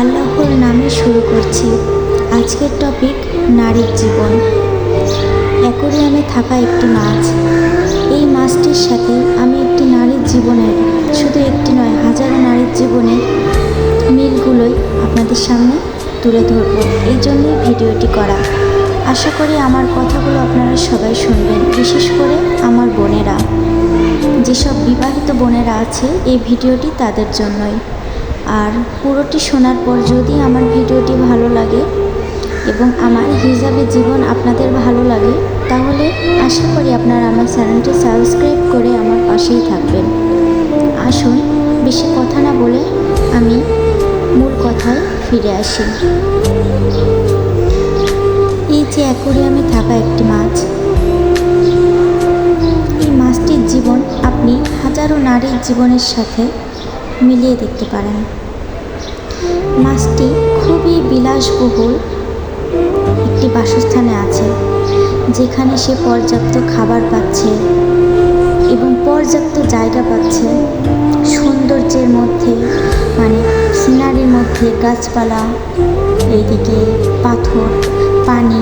আল্লাহর নামে শুরু করছি। আজকের টপিক নারীর জীবন। অ্যাকোরিয়ামে থাকা একটি মাছ। এই মাছটির সাথে আমি একটি নারীর জীবনের শুধু একটি নয়, হাজারো নারীর জীবনের মিলগুলোই আপনাদের সামনে তুলে ধরব। এই জন্যই ভিডিওটি করা। আশা করি আমার কথাগুলো আপনারা সবাই শুনবেন, বিশেষ করে আমার বোনেরা। যেসব বিবাহিত বোনেরা আছে, এই ভিডিওটি তাদের জন্যই। আর পুরোটি শোনার পর যদি আমার ভিডিওটি ভালো লাগে এবং আমার হিসাবে জীবন আপনাদের ভালো লাগে, তাহলে আশা করি আপনারা আমার চ্যানেলটি সাবস্ক্রাইব করে আমার পাশেই থাকবেন। আসুন, বেশি কথা না বলে আমি মূল কথায় ফিরে আসি। এই যে অ্যাকোরিয়ামে থাকা একটি মাছ। এই মাছটির জীবন আপনি হাজারো নারীর জীবনের সাথে মিলিয়ে দেখতে পারেন। মাছটি খুবই বিলাসবহুল একটি বাসস্থানে আছে, যেখানে সে পর্যাপ্ত খাবার পাচ্ছে এবং পর্যাপ্ত জায়গা পাচ্ছে সৌন্দর্যের মধ্যে মানে সিনারির মধ্যে গাছপালা, এইদিকে পাথর, পানি,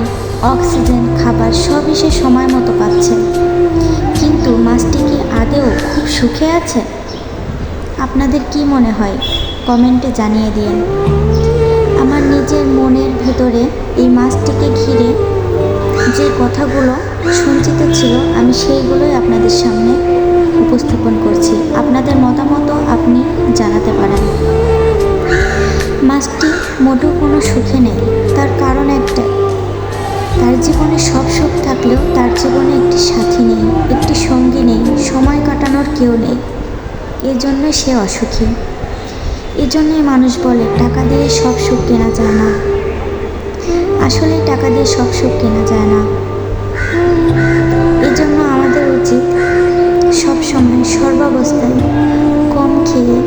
অক্সিজেন, খাবার সবই সে সময় মতো পাচ্ছে। কিন্তু মাছটি কি আদেও খুব সুখে আছে? আপনাদের কি মনে হয়? কমেন্টে জানিয়ে দিন। আমার নিজের মনের ভেতরে এই মাছটিকে ঘিরে যে কথাগুলো সঞ্চিত ছিল, আমি সেইগুলোই আপনাদের সামনে উপস্থাপন করছি। আপনাদের মতামতও আপনি জানাতে পারেন। মাছটি মোটেও কোনো সুখে নেই। তার কারণ একটা তার জীবনে সব সুখ থাকলেও তার জীবনে একটি সাথী নেই, একটি সঙ্গী নেই, সময় কাটানোর কেউ নেই। এর জন্য সে অসুখী। এজন্যই মানুষ বলে, টাকা দিয়ে সব সুখ কেনা যায় না। আসলে টাকা দিয়ে সব সুখ কেনা যায় না। এজন্য আমাদের উচিত সব সময় সর্বাবস্থায় কম খেয়ে,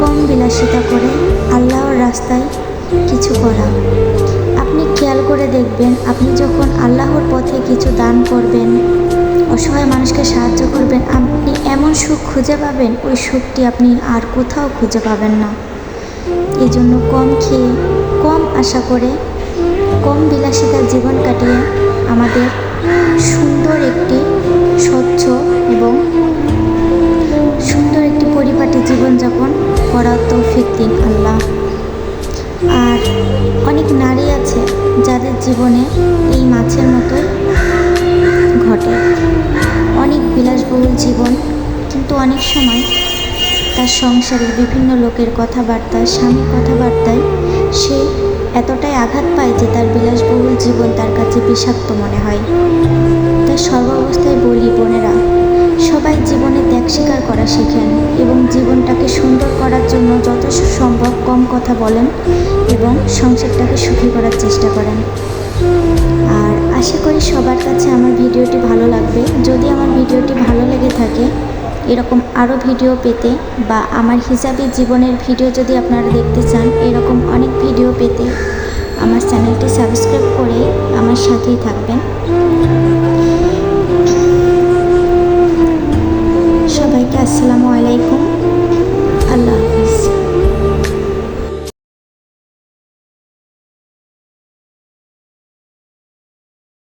কম বিলাসিতা করে আল্লাহর রাস্তায় কিছু করা। আপনি খেয়াল করে দেখবেন, আপনি যখন আল্লাহর পথে কিছু দান করবেন, অসহায় মানুষকে সাহায্য করবেন এমন সুখ খুঁজে পাবেন, ওই সুখটি আপনি আর কোথাও খুঁজে পাবেন না। এই জন্য কম খেয়ে, কম আশা করে, কম বিলাসিতার জীবন কাটিয়ে আমাদের সুন্দর একটি, স্বচ্ছ এবং সুন্দর একটি পরিপাটি জীবনযাপন করার তৌফিক দিন আল্লাহ। আর অনেক নারী আছে যাদের জীবনে এই মাছের মতো ঘটে। জীবন, কিন্তু অনেক সময় তার সংসারের বিভিন্ন লোকের কথাবার্তা, স্বামীর কথাবার্তায় সে এতটাই আঘাত পায় যে তার বিলাসবহুল জীবন তার কাছে বিষাক্ত মনে হয়। তাই সর্বাবস্থায় বলি, বোনেরা, সবাই জীবনে ত্যাগ স্বীকার করা শেখেন এবং জীবনটাকে সুন্দর করার জন্য যত সম্ভব কম কথা বলেন এবং সংসারটাকে সুখী করার চেষ্টা করেন। আর আশা করি সবার কাছে আমার ভিডিওটি ভালো লাগবে। যদি আমার ভিডিওটি ভালো লেগে থাকে, এরকম আরও ভিডিও পেতে বা আমার হিসাবে জীবনের ভিডিও যদি আপনারা দেখতে চান, এরকম অনেক ভিডিও পেতে আমার চ্যানেলটি সাবস্ক্রাইব করে আমার সাথেই থাকবেন।